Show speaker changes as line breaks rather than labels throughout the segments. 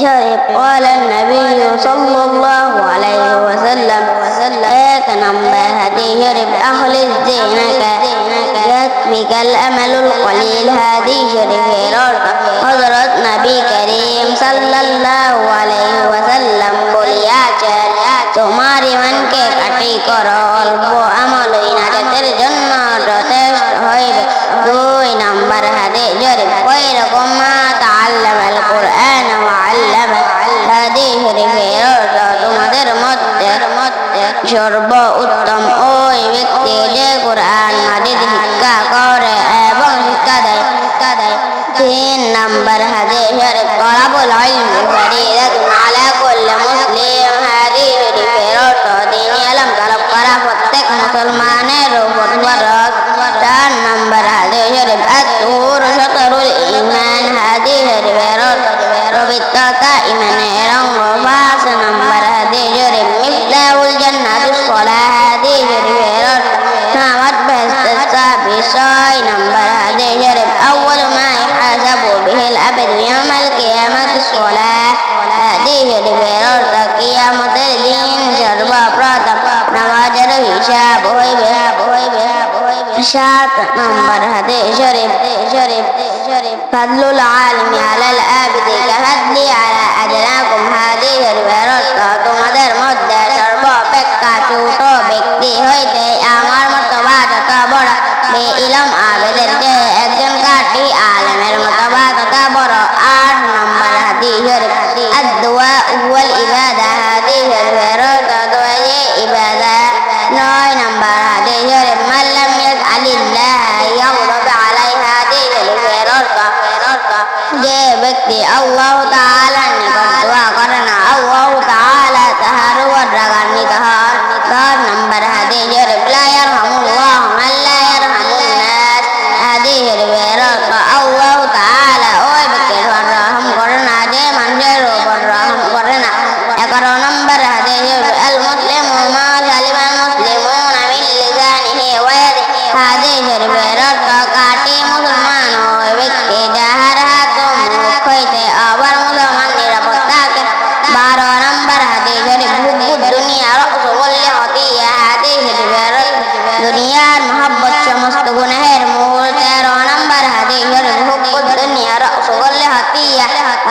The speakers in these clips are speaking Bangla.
شرب قال النبي صلى الله عليه وسلم إياك نمبر هدي شرب أخلص دينك يكفيك الأمل القليل هذه شرب সর্ব উত্তম। সাত নম্বর হাদে শরীফ শরীফ শরীফ ফাদলুল আলমি আলাল আবিদি কাহাদলি যে আল্লাহ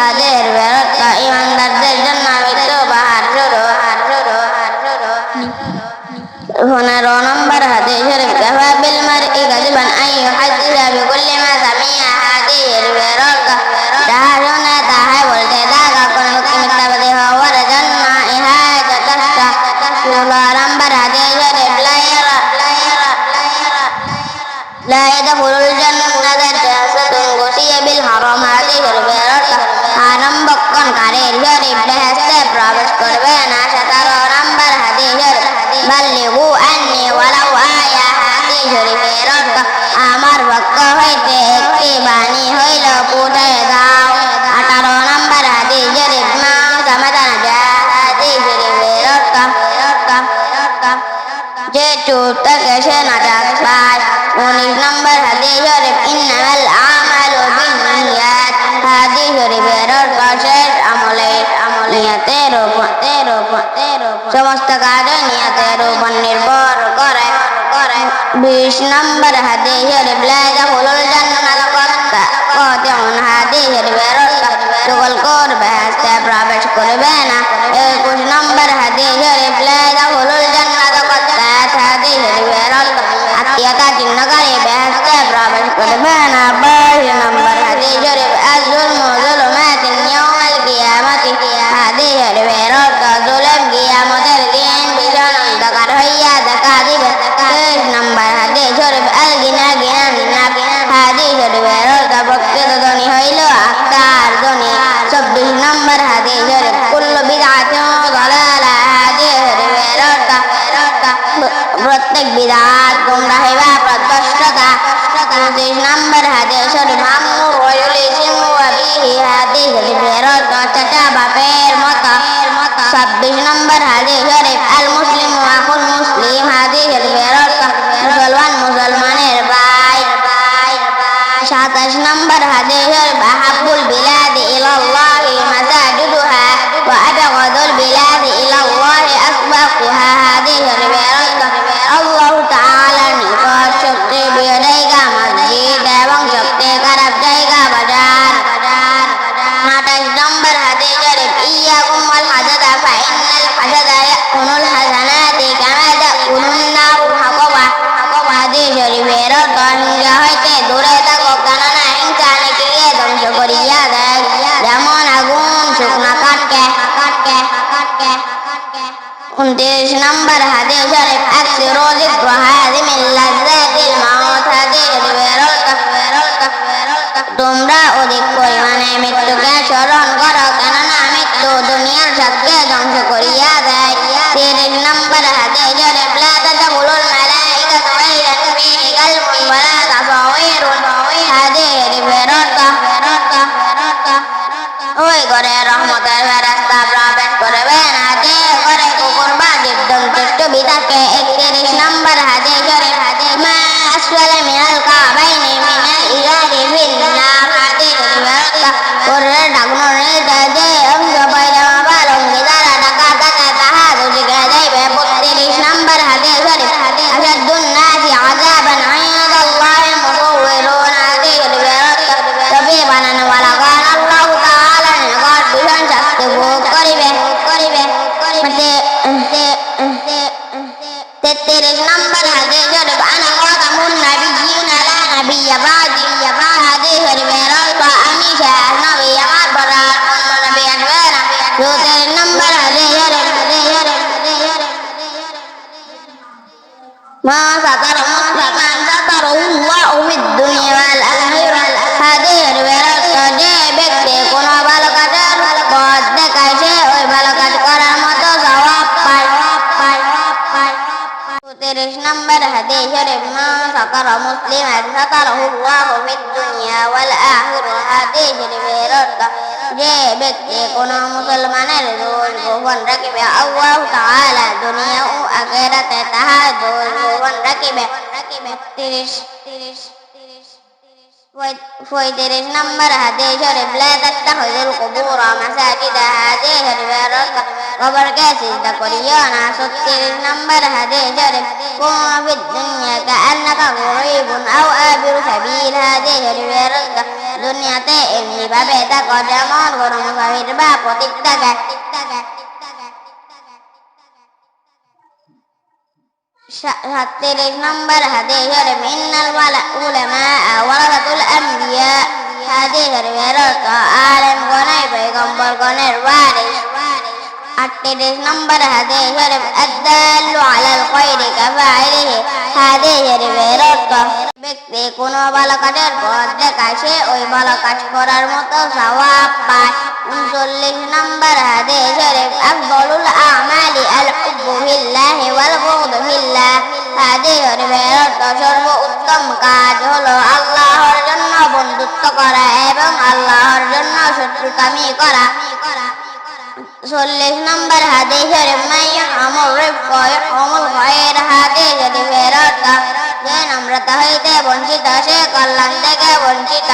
আরে قربان عشر نمبر حديث بلغوا أني ولو آية حديث في رد আমার ভক্ত হইতে একটি বাণী হইল পুটে দাও আঠারো নম্বর হাদি জরিফ মা সমাধান জাতি জরিফের অর্থ যেটু থেকে সে নাটক বিশ নম্বর হাদিসের ব্লাগ সাতাশ নম্বর হাদিসের উনত্রিশ নম্বর হাদিস শরীফ তেত্রিশ নম্বর হাদিস শরীফ আনা খাতামুন নাবিয়্যিনা লা নাবিয়্যা বাদি হাদিস শরীফের অর্থ আমি শেষ নবী আমার হাদিস শরীফ নম্বর হাদিস মান সাকার মুসলিম সাকারহু আল্লাহু ফিদ দুনিয়া ওয়াল আখিরা হাদিস বেরত যে ব্যক্তি কোন মুসলমানের দোষ গোপন রাখিবে আল্লাহ তাআলা দুনিয়া ও আখিরাতে তাহার দোষ গোপন রাখিবে 30 30 ويدرج نمر هديش البلاد اتخذ القبور مساجد هديش البلاد قبر كاسس دكوليون ستر نمر هديش كن في الدنيا كأنك غريب أو آبر سبيل هديش البلاد দুনিয়াতে এমনি ভাবে থাকো যেমন গরম ভাবির বা প্রতীক থাকে সাতত্রিশ নম্বর হাদিস শরীফ ইন্নাল উলামা ওয়ারাসাতুল আম্বিয়া। হাদিস শরীফের অর্থ আলেম গণের পয়গম্বর গণের ওয়ারিস। আটত্রিশ নম্বর হাদিস শরীফ আদাল্লু আলাল খায়রি কাফাইলিহি হাদিস শরীফের অর্থ ব্যক্তি কোনো ভালো কাজের পথ দেখায়, সে ওই ভালো কাজ করার মতো সওয়াব পায়। উনচল্লিশ নম্বর হাদিস শরীফ আফদলুল আল হুব্বু ফিল্লাহি ওয়াল বুগদু ফিল্লাহ হাদিস শরীফের অর্থ সর্ব উত্তম কাজ হলো আল্লাহর জন্য বন্ধুত্ব করা এবং আল্লাহর জন্য শত্রুতামি করা। চল্লিশ নম্বর হাদিস শরীফ মাইয়ামুর রিফকা ইয়াহমুল খায়র হাদিস শরীফের অর্থ, যে নম্রতা হইতে বঞ্চিত, সে কল্যাণ থেকে বঞ্চিত।